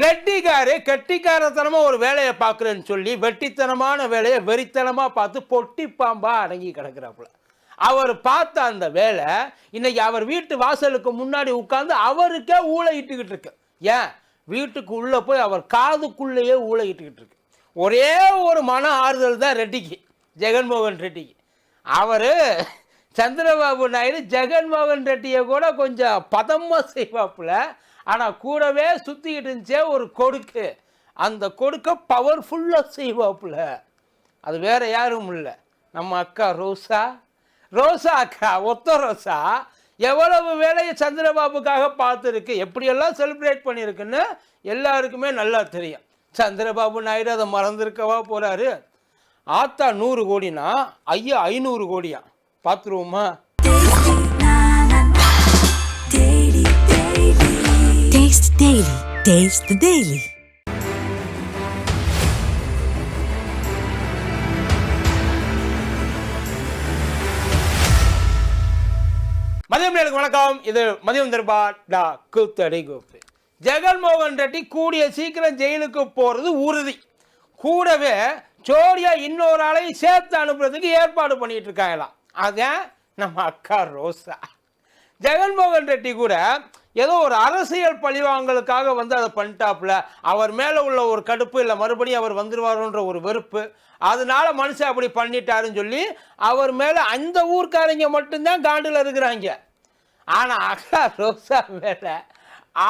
ரெட்டிக்காரு கெட்டிக்காரத்தனமாக ஒரு வேலையை பார்க்குறேன்னு சொல்லி வெட்டித்தனமான வேலையை வெறித்தனமாக பார்த்து பொட்டி பாம்பா அடங்கி கிடக்குறாப்புல. அவர் பார்த்த அந்த வேலை இன்னைக்கு அவர் வீட்டு வாசலுக்கு முன்னாடி உட்கார்ந்து அவருக்கே ஊழையிட்டுக்கிட்டு இருக்கு. ஏன்? வீட்டுக்கு உள்ளே போய் அவர் காதுக்குள்ளேயே ஊழையிட்டுக்கிட்டு இருக்கு. ஒரே ஒரு மன ஆறுதல் தான் ரெட்டிக்கு ஜெகன்மோகன் ரெட்டிக்கு. அவர் சந்திரபாபு நாயுடு ஜெகன்மோகன் ரெட்டியை கூட கொஞ்சம் பதமாக செய்வாப்புல. ஆனால் கூடவே சுற்றிக்கிட்டு இருந்துச்சே ஒரு கொடுக்கு. அந்த கொடுக்க பவர்ஃபுல்லாக செய்வாப்புல. அது வேறு யாரும் இல்லை. நம்ம அக்கா ரோசா. ரோசா அக்கா ஒத்த ரோசா. எவ்வளவு வேலையை சந்திரபாபுக்காக பார்த்துருக்கு எப்படியெல்லாம் செலிப்ரேட் பண்ணியிருக்குன்னு எல்லாருக்குமே நல்லா தெரியும். சந்திரபாபு நாயுடு அதை மறந்துருக்கவா போகிறாரு ஆத்தா நூறு கோடினா ஐயா ஐநூறு கோடியா? பார்த்துருவோமா? Taste Daily. Taste the Daily. மதியம் நேருக்கு வணக்கம். இது மதியம் தர்பா டா கூத்தடி கோப்பு ஜெகன்மோகன் ரெட்டி கூடிய சீக்கிரம் ஜெயிலுக்கு போகிறது உறுதி. கூடவே ஜோடியா இன்னொரு ஆளையும் சேர்த்து அனுப்புறதுக்கு ஏற்பாடு பண்ணிட்டு இருக்காங்களாம். அதான் நம்ம அக்கா ரோசா. ஜெகன்மோகன் ரெட்டி கூட ஏதோ ஒரு அரசியல் பழிவாங்கலுக்காக வந்து அதை பண்ணிட்டாப்புல. அவர் மேலே உள்ள ஒரு கடுப்பு இல்லை மறுபடியும் அவர் வந்துடுவாருன்ற ஒரு வெறுப்பு. அதனால மனுஷன் அப்படி பண்ணிட்டாருன்னு சொல்லி அவர் மேலே அந்த ஊர்க்காரங்க மட்டும்தான் காண்டில் இருக்கிறாங்க. ஆனால் அக்கா ரோசா மேலே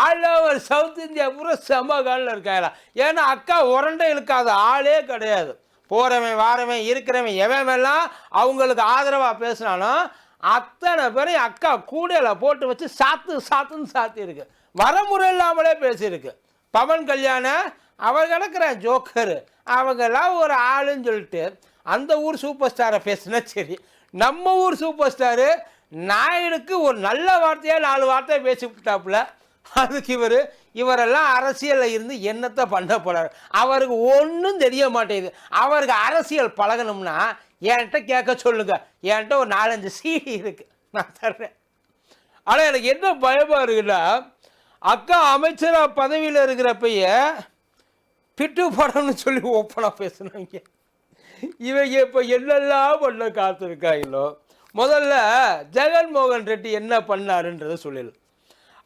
ஆல் ஓவர் சவுத் இந்தியா பூரா செம காலில் இருக்காங்களா. ஏன்னா அக்கா உரண்டை இழுக்காத ஆளே கிடையாது. போகிறவன் வாரவன் இருக்கிறவன் எவன் எல்லாம் அவங்களுக்கு ஆதரவாக பேசினாலும் அத்தனை பேரையும் அக்கா கூடையில் போட்டு வச்சு சாத்து சாத்துன்னு சாத்தியிருக்கு. வரமுறை இல்லாமலே பேசியிருக்கு. பவன் கல்யாணம் அவர் கிடக்கிற ஜோக்கர் அவங்கெல்லாம் ஒரு ஆளுன்னு சொல்லிட்டு அந்த ஊர் சூப்பர் ஸ்டாரை பேசுனா சரி. நம்ம ஊர் சூப்பர் ஸ்டாரு நாயுடுக்கு ஒரு நல்ல வார்த்தையாக நாலு வார்த்தையை பேசி விட்டாப்புல. அதுக்கு இவர் இவரெல்லாம் அரசியலில் இருந்து என்னத்தை பண்ண போகிறார் அவருக்கு ஒன்றும் தெரிய மாட்டேங்குது. அவருக்கு அரசியல் பழகணும்னா என்கிட்ட கேட்க சொல்லுங்க. என்கிட்ட ஒரு நாலஞ்சு சீடி இருக்கு. நான் தர்றேன். ஆனால் எனக்கு என்ன பயமாக இருக்குன்னா அக்கா அமைச்சராக பதவியில் இருக்கிறப்பைய பிட்டு படம்னு சொல்லி ஓப்பனாக பேசுனாங்க. இவங்க இப்போ என்னெல்லாம் பண்ண காத்திருக்காங்களோ முதல்ல ஜெகன்மோகன் ரெட்டி என்ன பண்ணாருன்றதை சொல்லிடு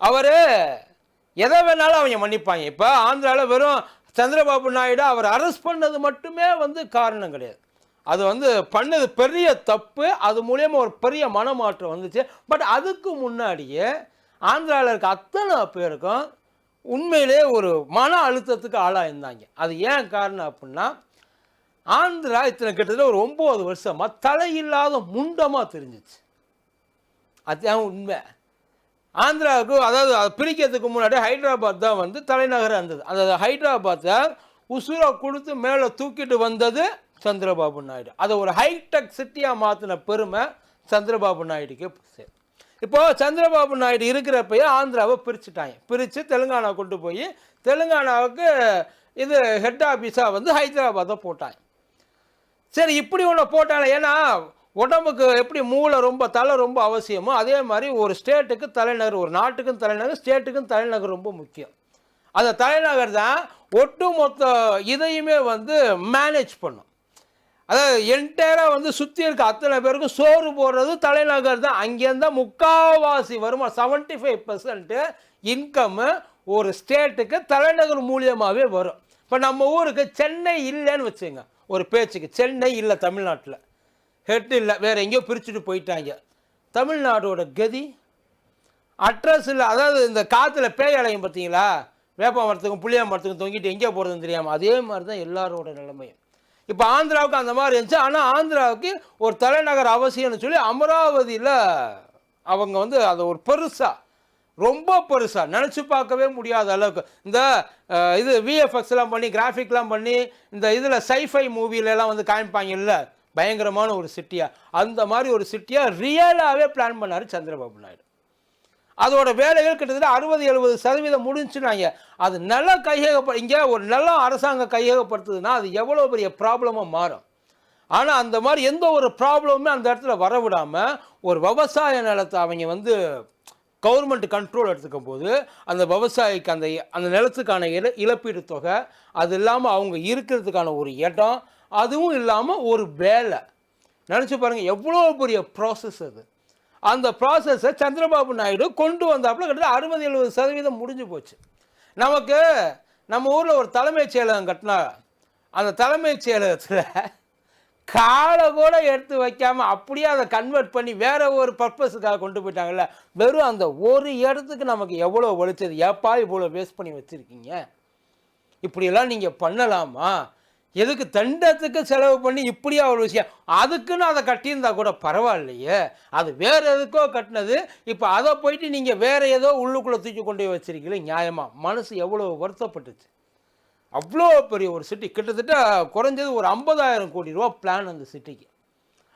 அவர் எதை வேணாலும் அவங்க மன்னிப்பாங்க. இப்போ ஆந்திராவில் வெறும் சந்திரபாபு நாயுடு அவர் அரெஸ்ட் பண்ணது மட்டுமே வந்து காரணம் கிடையாது. அது வந்து பண்ணது பெரிய தப்பு அது மூலியமாக ஒரு பெரிய மனமாற்றம் வந்துச்சு. பட் அதுக்கு முன்னாடியே ஆந்திராவில் இருக்க அத்தனை பேருக்கும் உண்மையிலே ஒரு மன அழுத்தத்துக்கு ஆளாயிருந்தாங்க. அது ஏன் காரணம் அப்படின்னா ஆந்திரா இத்தனை கிட்டத்தட்ட ஒரு ஒம்பது வருஷமாக தலையில்லாத முண்டமாக தெரிஞ்சிச்சு. அதுதான் உண்மை. ஆந்திராவுக்கு அதாவது அது பிரிக்கிறதுக்கு முன்னாடி ஹைதராபாத் தான் வந்து தலைநகராக இருந்தது. அந்த ஹைதராபாத்தை உசுரை கொடுத்து மேலே தூக்கிட்டு வந்தது சந்திரபாபு நாயுடு. அதை ஒரு ஹைடெக் சிட்டியாக மாற்றின பெருமை சந்திரபாபு நாயுடுக்கு சரி இப்போ சந்திரபாபு நாயுடு இருக்கிறப்பயே ஆந்திராவை பிரிச்சுட்டாங்க. பிரித்து தெலுங்கானா கொண்டு போய் தெலுங்கானாவுக்கு இது ஹெட் ஆஃபீஸாக வந்து ஹைதராபாத்தை போட்டாங்க. சரி இப்படி ஒன்று போட்டாங்க ஏன்னா உடம்புக்கு எப்படி மூளை ரொம்ப தலை ரொம்ப அவசியமோ அதே மாதிரி ஒரு ஸ்டேட்டுக்கு தலைநகர் ஒரு நாட்டுக்கும் தலைநகர் ஸ்டேட்டுக்கும் தலைநகர் ரொம்ப முக்கியம். அந்த தலைநகர் தான் ஒட்டுமொத்த இதையுமே வந்து மேனேஜ் பண்ணும். அதாவது என்டையராக வந்து சுற்றி இருக்க அத்தனை பேருக்கும் சோறு போடுறது தலைநகர் தான். அங்கேருந்து முக்காவாசி வருமா? செவன்ட்டி ஃபைவ் பர்சன்ட்டு இன்கம்மு ஒரு ஸ்டேட்டுக்கு தலைநகர் மூலியமாகவே வரும். இப்போ நம்ம ஊருக்கு சென்னை இல்லைன்னு வச்சுங்க. ஒரு பேச்சுக்கு சென்னை இல்லை தமிழ்நாட்டில். ஹெட் இல்லை வேறு எங்கேயோ பிரிச்சுட்டு போயிட்டாங்க. தமிழ்நாடோட கதி அட்ரஸ் இல்லை. அதாவது இந்த காற்றுல பேய் அலையும் பார்த்தீங்களா? வேப்ப மரத்துக்கும் புளிய மரத்துக்கும் தொங்கிட்டு எங்கே போகிறதுன்னு தெரியாமல் அதே மாதிரி தான் எல்லாரோட நிலைமையும். இப்போ ஆந்திராவுக்கு அந்த மாதிரி இருந்துச்சு. ஆனால் ஆந்திராவுக்கு ஒரு தலைநகர் அவசியம்னு சொல்லி அமராவதியில் அவங்க வந்து அதை ஒரு பெருசாக ரொம்ப பெருசாக நினச்சி பார்க்கவே முடியாத அளவுக்கு. இந்த இது விஎஃப்எக்ஸ்லாம் பண்ணி கிராஃபிக்லாம் பண்ணி இந்த இதில் சைஃபை மூவிலெலாம் வந்து காமிப்பாங்கல்ல பயங்கரமான ஒரு சிட்டியாக அந்த மாதிரி ஒரு சிட்டியாக ரியலாகவே பிளான் பண்ணார் சந்திரபாபு நாயுடு. அதோட வேலைகள் கிட்டத்தட்ட அறுபது எழுபது சதவீதம் முடிஞ்சுனாங்க அது நிலம் கையகப்ப இங்கே ஒரு நிலம் அரசாங்கம் கையகப்படுத்துதுன்னா அது எவ்வளோ பெரிய ப்ராப்ளமாக மாறும். ஆனால் அந்த மாதிரி எந்த ஒரு ப்ராப்ளமுமே அந்த இடத்துல வரவிடாமல் ஒரு விவசாய நிலத்தை அவங்க வந்து கவர்மெண்ட் கண்ட்ரோல் எடுத்துக்கும் போது அந்த விவசாயிக்கு அந்த அந்த நிலத்துக்கான இழ இழப்பீடு தொகை அது இல்லாமல் அவங்க இருக்கிறதுக்கான ஒரு இடம் அதுவும் இல்லாமல் ஒரு வேலை. நினச்சி பாருங்கள் எவ்வளோ பெரிய ப்ராசஸ் அது. அந்த ப்ராசஸை சந்திரபாபு நாயுடு கொண்டு வந்தாப்புல கிட்டத்தட்ட அறுபது எழுபது சதவீதம் முடிஞ்சு போச்சு. நமக்கு நம்ம ஊரில் ஒரு தலைமைச் செயலகம் கட்டினா அந்த தலைமைச் செயலகத்தில் காலை கூட எடுத்து வைக்காமல் அப்படியே அதை கன்வெர்ட் பண்ணி வேற ஒரு பர்பஸுக்காக கொண்டு போயிட்டாங்கல்ல வெறும் அந்த ஒரு இடத்துக்கு நமக்கு எவ்வளோ ஒழிச்சது ஏப்பா இவ்வளோ வேஸ்ட் பண்ணி வச்சுருக்கீங்க? இப்படியெல்லாம் நீங்கள் பண்ணலாமா? எதுக்கு தண்டத்துக்கு செலவு பண்ணி இப்படியா ஒரு விஷயம்? அதுக்குன்னு அதை கட்டியிருந்தா கூட பரவாயில்லையே. அது வேற எதுக்கோ கட்டினது. இப்போ அதை போயிட்டு நீங்கள் வேற ஏதோ உள்ளுக்குள்ளே தூக்கி கொண்டு போய் வச்சிருக்கீங்களே நியாயமாக மனசு எவ்வளோ வருத்தப்பட்டுச்சு. அவ்வளோ பெரிய ஒரு சிட்டி கிட்டத்தட்ட குறைஞ்சது ஒரு ஐம்பதாயிரம் கோடி ரூபா பிளான் அந்த சிட்டிக்கு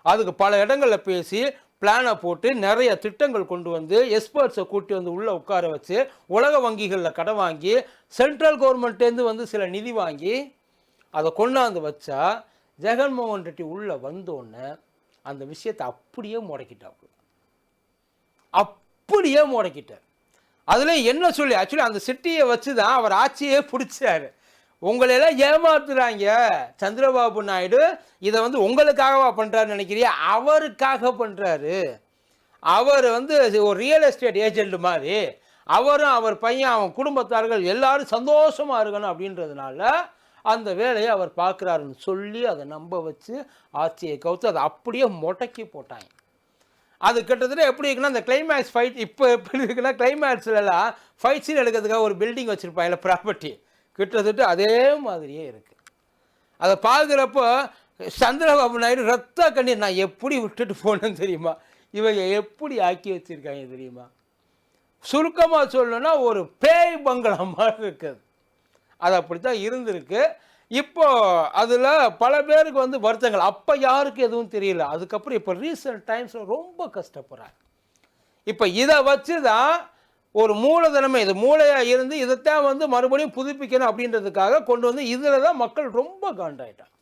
அதுக்கு பல இடங்களில் பேசி பிளானை போட்டு நிறைய திட்டங்கள் கொண்டு வந்து எக்ஸ்பர்ட்ஸை கூட்டி வந்து உள்ளே உட்கார வச்சு உலக வங்கிகளில் கடன் வாங்கி சென்ட்ரல் கவர்மெண்ட்டேருந்து வந்து சில நிதி வாங்கி அதை கொண்டாந்து வச்சா ஜெகன்மோகன் ரெட்டி உள்ளே வந்தோடனே அந்த விஷயத்தை அப்படியே முடக்கிட்டாப்புல. அப்படியே முடக்கிட்டார். அதில் என்ன சொல்லி ஆக்சுவலி அந்த சிட்டியை வச்சு தான் அவர் ஆட்சியே பிடிச்சாரு. உங்களையெல்லாம் ஏமாத்துறாங்க சந்திரபாபு நாயுடு இதை வந்து உங்களுக்காகவா பண்ணுறாருன்னு நினைக்கிறியா? அவருக்காக பண்ணுறாரு அவர் வந்து ஒரு ரியல் எஸ்டேட் ஏஜென்ட் மாதிரி. அவரும் அவர் பையன் அவன் குடும்பத்தார்கள் எல்லாரும் சந்தோஷமாக இருக்கணும் அப்படின்றதுனால அந்த வேலையை அவர் பார்க்குறாருன்னு சொல்லி அதை நம்ப வச்சு ஆட்சியை கவுத்து அதை அப்படியே முடக்கி போட்டாங்க. அது கிட்டத்தட்ட எப்படி இருக்குன்னா அந்த கிளைமேக்ஸ் ஃபைட் இப்போ எப்படி இருக்குன்னா கிளைமேக்ஸ்லலாம் ஃபைட் சீன் எடுக்கிறதுக்காக ஒரு பில்டிங் வச்சுருப்பாங்க ப்ராப்பர்ட்டி கிட்டத்தட்ட அதே மாதிரியே இருக்குது அதை பார்க்குறப்போ சந்திரபாபு நாயுடு ரத்த கண்ணீர் நான் எப்படி விட்டுட்டு போனேன்னு தெரியுமா? இவங்க எப்படி ஆக்கி வச்சுருக்காங்க தெரியுமா? சுருக்கமாக சொல்லணும்னா ஒரு பேய் பங்களா மாதிரி இருக்குது. அது அப்படித்தான் இருந்திருக்கு. இப்போ அதில் பல பேருக்கு வந்து வருத்தங்கள். அப்போ யாருக்கு எதுவும் தெரியல. அதுக்கப்புறம் இப்போ ரீசெண்ட் டைம்ஸில் ரொம்ப கஷ்டப்படுறாங்க. இப்போ இதை வச்சு தான் ஒரு மூலதனமே இது மூளையாக இருந்து இதைத்தான் வந்து மறுபடியும் புதுப்பிக்கணும் அப்படின்றதுக்காக கொண்டு வந்து இதில் தான் மக்கள் ரொம்ப காண்டாயிட்டாங்க.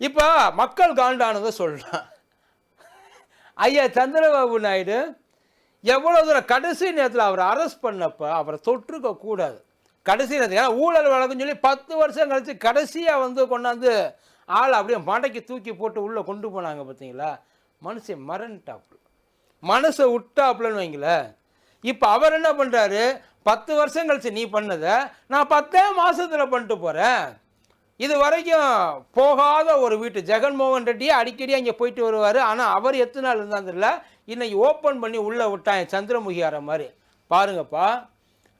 இப்போ மக்கள் காண்டானதை சொல்கிறான் ஐயா சந்திரபாபு நாயுடு எவ்வளோ தூரம் கடைசி நேரத்தில் அவரை அரெஸ்ட் பண்ணப்போ அவரை தொற்றுக்க கூடாது. கடைசி ஏன்னா ஊழல் வழக்குன்னு சொல்லி பத்து வருஷம் கழிச்சு கடைசியாக வந்து கொண்டாந்து ஆள் அப்படியே மடைக்கு தூக்கி போட்டு உள்ளே கொண்டு போனாங்க பார்த்தீங்களா? மனுஷன் மறந்துட்டாப்புல. மனசை விட்டாப்புலன்னு வைங்களேன். இப்போ அவர் என்ன பண்ணுறாரு பத்து வருஷம் கழிச்சு நீ பண்ணதை நான் பத்தே மாதத்தில் பண்ணிட்டு போகிறேன் இது வரைக்கும் போகாத ஒரு வீட்டு ஜெகன்மோகன் ரெட்டியே அடிக்கடி அங்கே போயிட்டு வருவார். ஆனால் அவர் எத்தனை நாள் இருந்தாந்தில்ல இன்னைக்கு ஓப்பன் பண்ணி உள்ளே விட்டாங்க சந்திரமுகி மாதிரி. பாருங்கப்பா.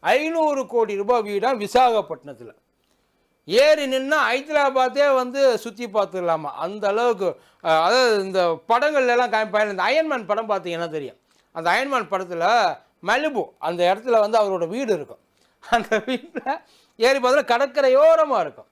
ஐநூறு கோடி ரூபாய் வீடாக விசாகப்பட்டினத்தில். ஏறி நின்னா ஹைதராபாத்தே வந்து சுற்றி பார்த்துடலாமா? அந்த அளவுக்கு அதாவது இந்த படங்கள்லாம் காமிப்பாங்க இந்த அயன்மேன் படம் பார்த்தீங்கன்னா தெரியும்? அந்த அயன்மேன் படத்தில் மலிபு அந்த இடத்துல வந்து அவரோட வீடு இருக்கும். அந்த வீட்டில் ஏறி பார்த்தா கடற்கரையோரமாக இருக்கும்.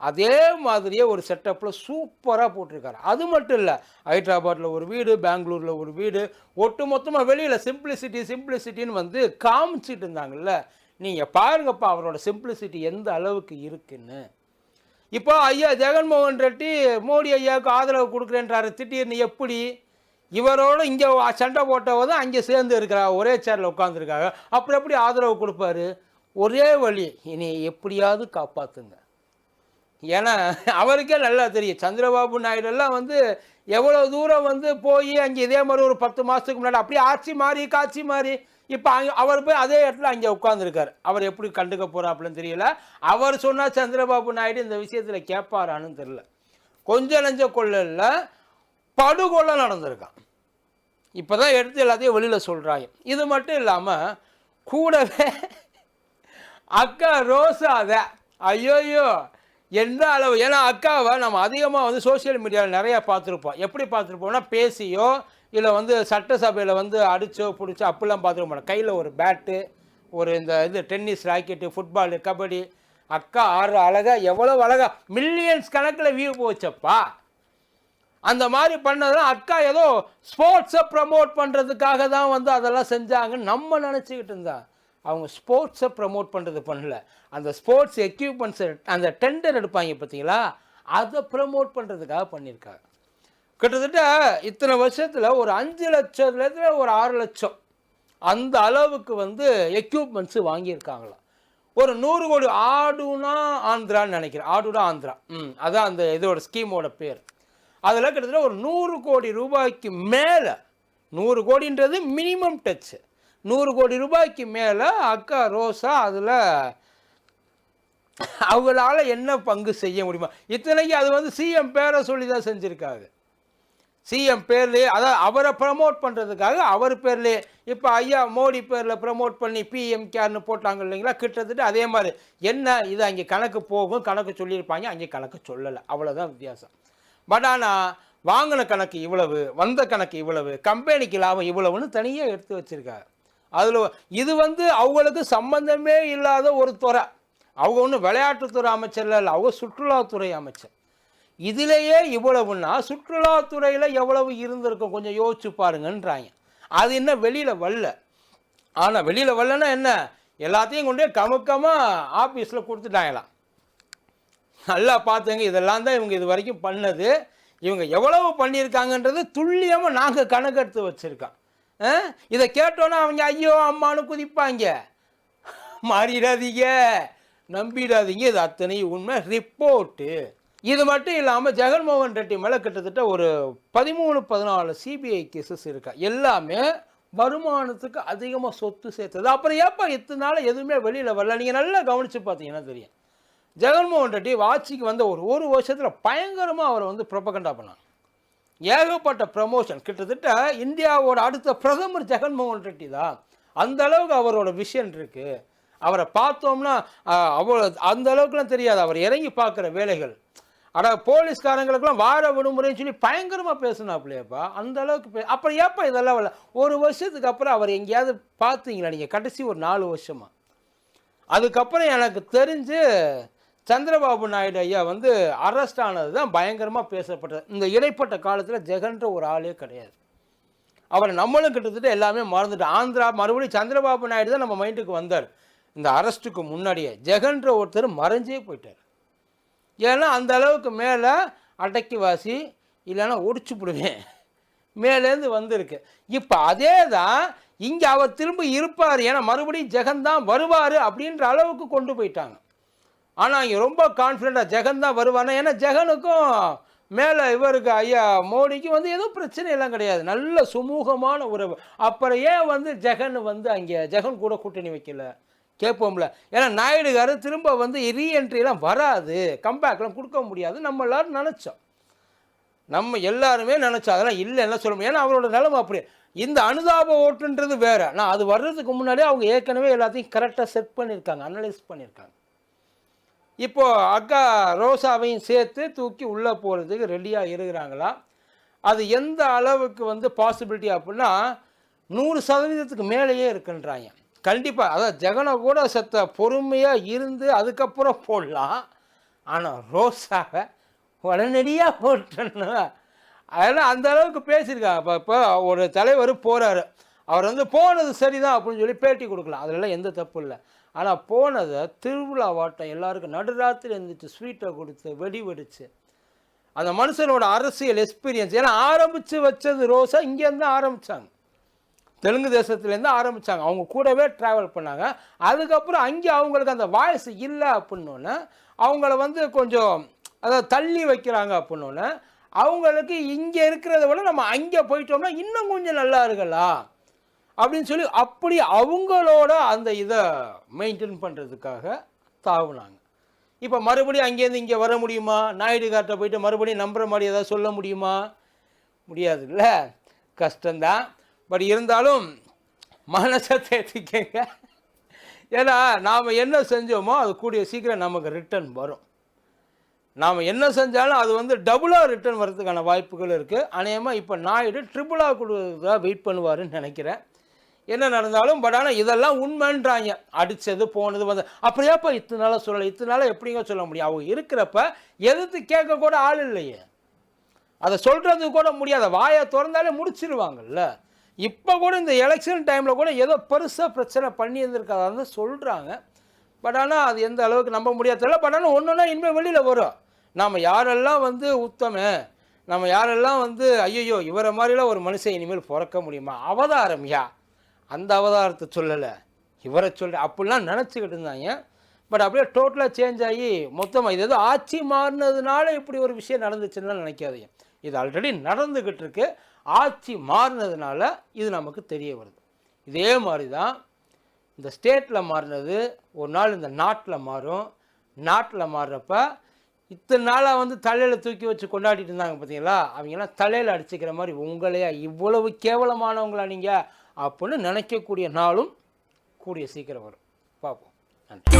அதே மாதிரியே ஒரு செட்டப்பில் சூப்பராக போட்டிருக்காரு. அது மட்டும் இல்லை ஹைதராபாத்தில் ஒரு வீடு பெங்களூரில் ஒரு வீடு ஒட்டு மொத்தமாக வெளியில் சிம்பிளிசிட்டி சிம்பிளிசிட்டின்னு வந்து காமிச்சிட்டு இருந்தாங்கல்ல. நீங்கள் பாருங்கப்பா அவரோட சிம்பிளிசிட்டி எந்த அளவுக்கு இருக்குன்னு. இப்போ ஐயா ஜெகன்மோகன் ரெட்டி மோடி ஐயாவுக்கு ஆதரவு கொடுக்குறேன்றாரு. திடீர்னு எப்படி? இவரோட இங்கே சண்டை போட்டவ தான் அங்கே சேர்ந்து இருக்கிறா ஒரே சேரில் உட்காந்துருக்காங்க அப்புறம் எப்படி ஆதரவு கொடுப்பாரு? ஒரே வழி இனி எப்படியாவது காப்பாற்றுங்க ஏன்னா அவருக்கே நல்லா தெரியும். சந்திரபாபு நாயுடு எல்லாம் வந்து எவ்வளோ தூரம் வந்து போய் அங்கே இதே மாதிரி ஒரு பத்து மாதத்துக்கு முன்னாடி அப்படியே ஆட்சி மாறி காட்சி மாறி இப்போ அங்கே அவர் போய் அதே இடத்துல அங்கே உட்காந்துருக்கார் அவர் எப்படி கண்டுக்க போகிறாப்புலன்னு தெரியல. அவர் சொன்னால் சந்திரபாபு நாயுடு இந்த விஷயத்தில் கேட்பாரான்னு தெரியல. கொஞ்சம் நெஞ்ச கொள்ளல படுகொலை நடந்திருக்கான். இப்போ தான் எடுத்து எல்லாத்தையும் வெளியில் சொல்கிறாங்க இது மட்டும் இல்லாமல் கூடவே அக்கா ரோசாத ஐயோயோ எந்த அளவு ஏன்னா அக்காவை நம்ம அதிகமாக வந்து சோஷியல் மீடியாவில் நிறையா பார்த்துருப்போம். எப்படி பார்த்துருப்போம்னா பேசியோ இல்லை வந்து சட்டசபையில் வந்து அடிச்சோ பிடிச்சோ அப்படிலாம் பார்த்துருக்க மாட்டோம். கையில் ஒரு பேட்டு ஒரு இந்த இது டென்னிஸ் ராக்கெட்டு ஃபுட்பாலு கபடி. அக்கா ஆடுற அழகாக எவ்வளோ அழகா மில்லியன்ஸ் கணக்கில் வியூ போச்சப்பா. அந்த மாதிரி பண்ணதெல்லாம் அக்கா ஏதோ ஸ்போர்ட்ஸை ப்ரமோட் பண்ணுறதுக்காக தான் வந்து அதெல்லாம் செஞ்சாங்கன்னு நம்ம நினச்சிக்கிட்டு இருந்தா. அவங்க ஸ்போர்ட்ஸை ப்ரமோட் பண்ணுறது பண்ணல. அந்த ஸ்போர்ட்ஸ் எக்யூப்மெண்ட்ஸ் அந்த டெண்டர் எடுப்பாங்க பார்த்தீங்களா? அதை ப்ரமோட் பண்ணுறதுக்காக பண்ணியிருக்காங்க. கிட்டத்தட்ட இத்தனை வருஷத்தில் ஒரு அஞ்சு லட்சத்துலேருந்து ஒரு ஆறு லட்சம் அந்த அளவுக்கு வந்து எக்யூப்மெண்ட்ஸு வாங்கியிருக்காங்களாம். ஒரு நூறு கோடி ஆடுனா ஆந்திரான்னு நினைக்கிறேன். ஆடுனா ஆந்திரா. ம் அதான் அந்த இதோட ஸ்கீமோட பேர். அதில் கிட்டத்தட்ட ஒரு நூறு கோடி ரூபாய்க்கு மேலே நூறு கோடின்றது மினிமம் டச்சு நூறு கோடி ரூபாய்க்கு மேலே அக்கா ரோசா அதில் அவங்களால என்ன பங்கு செய்ய முடியுமா? இத்தனைக்கு அது வந்து சிஎம் பேரை சொல்லி தான் செஞ்சுருக்காங்க சிஎம் பேர்லேயே அதாவது அவரை ப்ரமோட் பண்ணுறதுக்காக அவர் பேர்லேயே இப்போ ஐயா மோடி பேரில் ப்ரமோட் பண்ணி பிஎம் கேர்னு போட்டாங்க இல்லைங்களா? கிட்டத்தட்ட அதே மாதிரி. என்ன? இது அங்கே கணக்கு போகும் கணக்கு சொல்லியிருப்பாங்க அங்கே கணக்கு சொல்லலை. அவ்வளோதான் வித்தியாசம். பட் ஆனால் வாங்கின கணக்கு இவ்வளவு வந்த கணக்கு இவ்வளவு கம்பெனிக்கு லாபம் இவ்வளவுன்னு தனியாக எடுத்து வச்சுருக்காரு. அதில் இது வந்து அவங்களுக்கு சம்பந்தமே இல்லாத ஒரு துறை. அவங்க ஒன்றும் விளையாட்டுத்துறை அமைச்சர்ல இல்லை அவங்க சுற்றுலாத்துறை அமைச்சர். இதிலேயே இவ்வளவுன்னா சுற்றுலாத்துறையில் எவ்வளவு இருந்திருக்கும்? கொஞ்சம் யோசிச்சு பாருங்கன்றாங்க. அது என்ன வெளியில் வரல. ஆனால் வெளியில் வரலன்னா என்ன? எல்லாத்தையும் கொண்டு கமுக்கமாக ஆஃபீஸில் கொடுத்துட்டாங்களாம் நல்லா பார்த்துங்க இதெல்லாம் தான் இவங்க இது வரைக்கும் பண்ணது. இவங்க எவ்வளவு பண்ணியிருக்காங்கன்றது துல்லியமாக நாங்கள் கணக்கெடுத்து வச்சுருக்கோம். இதை கேட்டோன்னா அவங்க ஐயோ அம்மானு குதிப்பாங்க. மாறிடாதீங்க. நம்பிடாதீங்க. இது அத்தனை உண்மை. ரிப்போர்ட்டு இது மட்டும் இல்லாமல் ஜெகன்மோகன் ரெட்டி மேலே கிட்டத்தட்ட ஒரு பதிமூணு பதினாலு சிபிஐ கேசஸ் இருக்கா. எல்லாமே வருமானத்துக்கு அதிகமாக சொத்து சேர்த்தது. அப்புறம் ஏப்பா இத்தனை நாள் எதுவுமே வெளியில் வரல? நீங்கள் நல்லா கவனித்து பார்த்தீங்கன்னா தெரியும். ஜெகன்மோகன் ரெட்டி ஆட்சிக்கு வந்த ஒரு ஒரு வருஷத்தில் பயங்கரமாக அவரை வந்து ப்ரொபகண்டா பண்ணாங்க. ஏகப்பட்ட ப்ரமோஷன் கிட்டத்தட்ட இந்தியாவோட அடுத்த பிரதமர் ஜெகன்மோகன் ரெட்டி தான். அந்த அளவுக்கு அவரோட விஷன் இருக்கு. அவரை பார்த்தோம்னா அவ்வளோ அந்த அளவுக்குலாம் தெரியாது. அவர் இறங்கி பார்க்குற வேலைகள். ஆனால் போலீஸ்காரங்களுக்குலாம் வார விடுமுறைன்னு சொல்லி பயங்கரமாக பேசினாப்லையப்பா. அந்த அளவுக்கு பே அப்புறம் ஏப்பா இதெல்லாம் வரல ஒரு வருஷத்துக்கு அப்புறம் அவர் எங்கேயாவது பார்த்தீங்களா நீங்கள் கடைசி ஒரு நாலு வருஷமாக அதுக்கப்புறம் எனக்கு தெரிஞ்சு சந்திரபாபு நாயுடு ஐயா வந்து அரெஸ்ட் ஆனது தான் பயங்கரமாக பேசப்பட்டது. இந்த இடைப்பட்ட காலத்தில் ஜெகன்ற ஒரு ஆளே கிடையாது. அவரை நம்மளும் கிட்டத்தட்ட எல்லாமே மறந்துட்டோம். ஆந்திரா மறுபடியும் சந்திரபாபு நாயுடு தான் நம்ம மைண்டுக்கு வந்தார். இந்த அரெஸ்ட்டுக்கு முன்னாடியே ஜெகன்ற ஒருத்தர் மறைஞ்சே போயிட்டார். ஏன்னா அந்த அளவுக்கு மேலே அடக்கி வாசி இல்லைன்னா ஒடிச்சு போடுவேன். மேலேருந்து வந்திருக்கு. இப்போ அதே தான் இங்கே அவர் திரும்ப இருப்பார். ஏன்னா மறுபடியும் ஜெகன் தான் வருவார் அப்படின்ற அளவுக்கு கொண்டு போயிட்டாங்க. ஆனால் இங்கே ரொம்ப கான்ஃபிடெண்ட்டாக ஜெகன் தான் வருவானா? ஏன்னா ஜெகனுக்கும் மேலே இவருக்கு ஐயா மோடிக்கு வந்து எதுவும் பிரச்சனையெல்லாம் கிடையாது. நல்ல சுமூகமான உறவு. அப்புறம் ஏன் வந்து ஜெகன் வந்து அங்கே ஜெகன் கூட கூட்டணி வைக்கல? கேட்போம்ல. ஏன்னா நாயுடுகார் திரும்ப வந்து ரீஎன்ட்ரிலாம் வராது. கம்பேக்லாம் கொடுக்க முடியாது. நம்ம எல்லாரும் நினச்சோம். நம்ம எல்லாருமே நினச்சோம். அதெல்லாம் இல்லைன்னா சொல்ல முடியும் ஏன்னா அவரோட நிலமை அப்படி. இந்த அனுதாப ஓட்டுன்றது வேறு. நான் அது வர்றதுக்கு முன்னாடியே அவங்க ஏற்கனவே எல்லாத்தையும் கரெக்டாக செட் பண்ணியிருக்காங்க அனலைஸ் பண்ணியிருக்காங்க. இப்போது அக்கா ரோசாவையும் சேர்த்து தூக்கி உள்ளே போகிறதுக்கு ரெடியாக இருக்கிறாங்களா? அது எந்த அளவுக்கு வந்து பாசிபிலிட்டி அப்படின்னா நூறு சதவீதத்துக்கு மேலேயே இருக்குன்றாங்க. கண்டிப்பாக அதான் ஜெகனை கூட செத்த பொறுமையாக இருந்து அதுக்கப்புறம் போடலாம். ஆனால் ரோசாவை உடனடியாக போட்டணும் அதெல்லாம் அந்த அளவுக்கு பேசியிருக்காங்க. இப்போ இப்போ ஒரு தலைவர் போகிறாரு அவர் வந்து போனது சரிதான் அப்படின்னு சொல்லி பேட்டி கொடுக்கலாம். அதிலெல்லாம் எந்த தப்பு இல்லை. ஆனால் போனதை திருவிழா வாட்டம் எல்லாருக்கும் நடுராத்திரி இருந்துச்சு ஸ்வீட்டை கொடுத்து வெடி வெடிச்சு. அந்த மனுஷனோட அரசியல் எக்ஸ்பீரியன்ஸ் ஏன்னா ஆரம்பித்து வச்சது ரோஸா இங்கேருந்து ஆரம்பித்தாங்க தெலுங்கு தேசத்துலேருந்து ஆரம்பித்தாங்க அவங்க கூடவே ட்ராவல் பண்ணாங்க. அதுக்கப்புறம் அங்கே அவங்களுக்கு அந்த வாய்ஸ் இல்லை அப்படின்னோன்னே அவங்கள வந்து கொஞ்சம் அதாவது தள்ளி வைக்கிறாங்க அப்படின்னோன்னே அவங்களுக்கு இங்கே இருக்கிறத விட நம்ம அங்கே போயிட்டோம்னா இன்னும் கொஞ்சம் நல்லா இருக்கலாம். அப்படின்னு சொல்லி அப்படி அவங்களோட அந்த இதை மெயின்டைன் பண்ணுறதுக்காக தாவுனாங்க. இப்போ மறுபடியும் அங்கேருந்து இங்கே வர முடியுமா? நாயுடு கார்ட்ட போயிட்டு மறுபடியும் நம்புற மாதிரி ஏதாவது சொல்ல முடியுமா? முடியாதுல்ல. கஷ்டந்தான் பட் இருந்தாலும் மனசை தேர்த்திக்கங்க ஏன்னா நாம் என்ன செஞ்சோமோ அது கூடிய சீக்கிரம் நமக்கு ரிட்டர்ன் வரும். நாம் என்ன செஞ்சாலும் அது வந்து டபுளாக ரிட்டர்ன் வர்றதுக்கான வாய்ப்புகள் இருக்குது அநேகமாக இப்போ நாயுடு ட்ரிபிளாக கொடுக்குறதா வெயிட் பண்ணுவாருன்னு நினைக்கிறேன். என்ன நடந்தாலும் பட் ஆனால் இதெல்லாம் உண்மைன்றாங்க. அடித்தது போனது வந்து அப்படியாப்பா இத்தனை நாளாக சொல்லலை இத்தனை நாளாக எப்படிங்க சொல்ல முடியும்? அவங்க இருக்கிறப்ப எதிர்த்து கேட்க கூட ஆள் இல்லையே. அதை சொல்கிறது கூட முடியாத. வாயை திறந்தாலே முடிச்சிருவாங்கல்ல. இப்போ கூட இந்த எலெக்ஷன் டைமில் கூட ஏதோ பெருசாக பிரச்சனை பண்ணி இருந்திருக்காதான் சொல்கிறாங்க பட் ஆனால் அது எந்த அளவுக்கு நம்ப முடியாதுல்ல பட் ஆனால் ஒன்றுனா இனிமேல் வெளியில் வரும். நம்ம யாரெல்லாம் வந்து உத்தம நம்ம யாரெல்லாம் வந்து ஐயோ இவரை மாதிரிலாம் ஒரு மனுஷன் இனிமேல் பிறக்க முடியுமா? அவதாரம்யா? அந்த அவதாரத்தை சொல்லலை. இவரை சொல்ற அப்படிலாம் நினச்சிக்கிட்டு இருந்தாங்க. பட் அப்படியே டோட்டலாக சேஞ்ச் ஆகி மொத்தமாக இது ஏதோ ஆட்சி மாறினதுனால இப்படி ஒரு விஷயம் நடந்துச்சுன்னு நினைக்காதீங்க. இது ஆல்ரெடி நடந்துக்கிட்டு இருக்கு. ஆட்சி மாறினதுனால இது நமக்கு தெரிய வருது. இதே மாதிரி தான் இந்த ஸ்டேட்டில் மாறினது ஒரு நாள் இந்த நாட்டில் மாறும். நாட்டில் மாறுறப்ப இத்தனை நாளாக வந்து தலையில் தூக்கி வச்சு கொண்டாடிட்டு இருந்தாங்க பார்த்தீங்களா அவங்கெல்லாம் தலையில் அடிச்சுக்கிற மாதிரி உங்களையா இவ்வளவு கேவலமானவங்களா நீங்கள் அப்படின்னு நினைக்கக்கூடிய நாளும் கூடிய சீக்கிரம் வரும். பார்ப்போம். நன்றி.